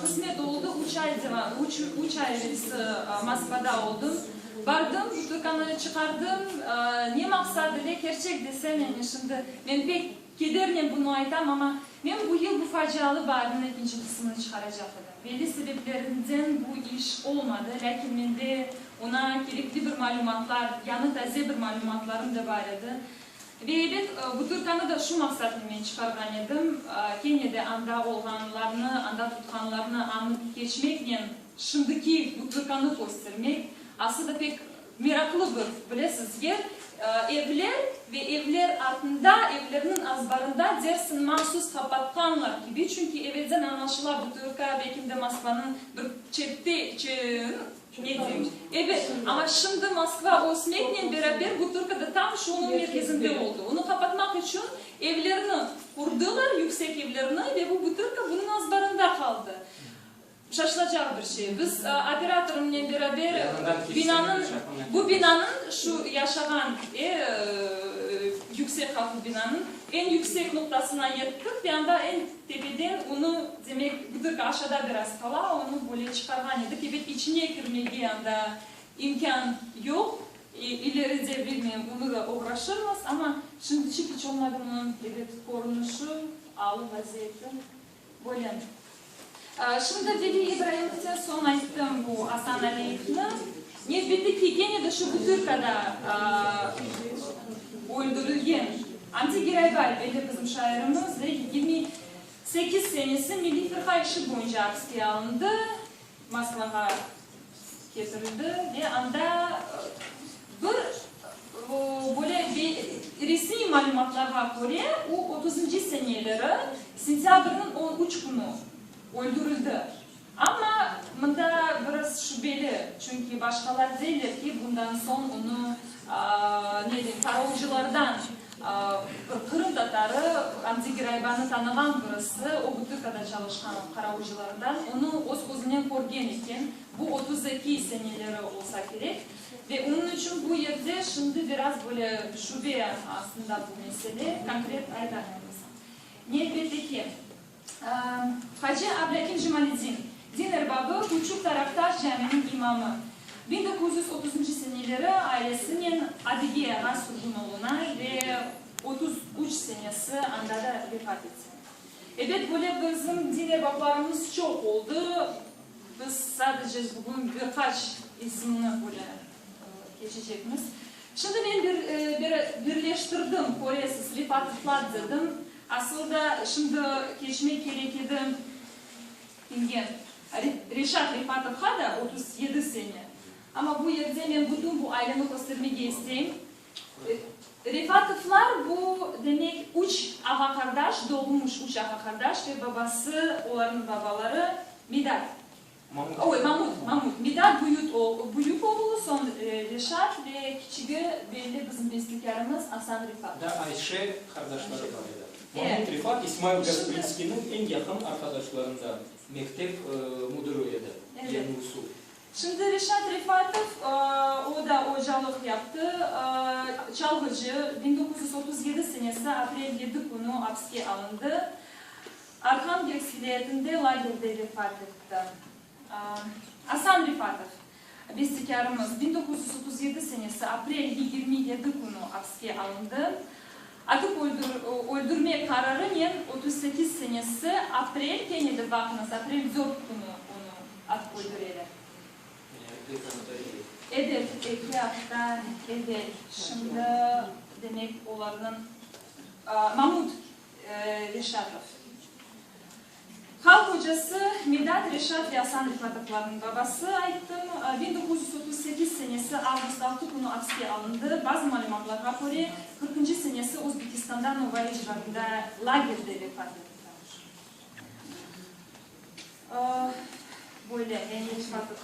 Kısmet oldu, üç ay, üç, üç ay e, Moskva'da oldum. Vardım, bu Türkan'ı çıkardım. E, Ne maksadı ne gerçek desem yani şimdi ben pek kederliyim bunu aytam ama ben bu yıl bu facialı barının ikinci kısmını çıkaracaktım. Belli sebeplerinden bu iş olmadı. Lakin ben de ona gerekli bir malumatlar, yanı taze bir malumatlarım da var idi. Бейбет э, бутылканы да шу мақсатын мен шығарған едім. Э, Кенеде анда олғанларыны, анда тұтқанларны анып кешмекнен шындыки көстірмек. Асы да пек мираклы бір, ер. Aslında pek meraklı bir, bilesiz yer. E, Evler ve evler altında, evlerinin azbarında dersin mahsus kapatkanlar gibi. Çünkü evvelden anlaşılan bu Türk'a belki de Moskva'nın bir çepte, çe- ne diyeyim? Evet ama şimdi Moskva Osmanlı'nın beraber bu Türkiye'de tam şunun merkezinde oldu. Onu kapatmak için evlerini kurdular, yüksek evlerini ve bu, bu Türkiye bunun azbarında kaldı. Şaşılacak bir şey. Biz e, operatörümle beraber Yanından binanın, bu binanın şu yaşanan e, e, yüksek katlı binanın en yüksek noktasına yettik. Bir anda en tepeden onu demek bu da aşağıda biraz kala onu böyle çıkargan edik. Evet içine girmeye anda imkan yok. E, ileride bilmiyorum bunu da uğraşırız ama şimdi çık hiç olmadığının evet korunuşu, ağlı vaziyeti böyle. Шынды деді Ибраимызда соң айттым бұл Асан Алейхіні. Не бетті кегені дұшы бұтыркада ойындырылген. Анти Герай бар, бәлі қызым шайырымыз, де 28 сенесі Мелі Фырқа іші бойынша арыске алынды, Маслаға кетірілді, де анда бір бөлі ресми мәліматтарға көре, ұ 30-ci сенелері сентябрының 13 күні ойдырылды, ама мында біраз шүбелі чүнкі башқалар дейлер бұндан сон соң уну неден караожылардан кырым татары антигерайбаны таныган кырысы огутыкада жалышкан караожылардан уну өз өзінен көрген екен, бұл 32 сәнелері сенелери керек ве унун үчүн бул жерде шынды бир более шүбе астында бул маселе конкрет айтаган болсам эмне белдекен Hacı Ablakin Cemaleddin, din erbabı Küçük Taraftar Camii'nin imamı. 1930 seneleri ailesinin Adige'ye Surgunoğlu'na ve 33 senesi anda da vefat etti. Evet böyle bizim din erbaplarımız çok oldu. Biz sadece bugün birkaç ismini böyle geçecekmiz. Şimdi ben bir, bir birleştirdim, Koresiz, Rifatıflar dedim. Aslında şimdi geçmek gerekirdi. Ingen. Reşat Rifatov'a da 37 sene. Ama bu yerde ben bütün bu ailemi göstermek isteyeyim. Rifatovlar bu demek üç ağa kardeş, doğmuş üç ağa kardeş ve babası, onların babaları Midat. Oy Mahmut, Mahmut. Midat büyük, o, büyük oğlu son e, Reşat ve küçüğü belli bizim beslikarımız Hasan Rifat. Da Ayşe kardeşleri var idi. Mahmut Rifat İsmail Gasprinski'nin en yakın arkadaşlarından mektep e, müdürüydü. Evet. Yeni usul. Şimdi Reşat Rifatov e, o da hocalık yaptı. E, Çalgıcı 1937 senesi April 7 günü hapse alındı. Arkhangelsk vilayetinde lagerde vefat etti. Hasan Rifatov bestekarımız 1937 senesi April 27 günü hapse alındı. Atıp öldür, öldürme kararı ne 38 senesi April Kenya'da bakınız April 4 günü onu atıp iyi. Evet, iki hafta evet. Şimdi demek onların Mahmut e, Reşatov. Halk hocası Medat Reşat Hasan Rıfatovların babası aytım. e, 1938 senesi Ağustos 6 günü hapse alındı. Bazı malumatlara göre 40. senesi Özbekistan'da Novaya civarında lagerde vefat ettiler. Aa, Böyle en iyi farklı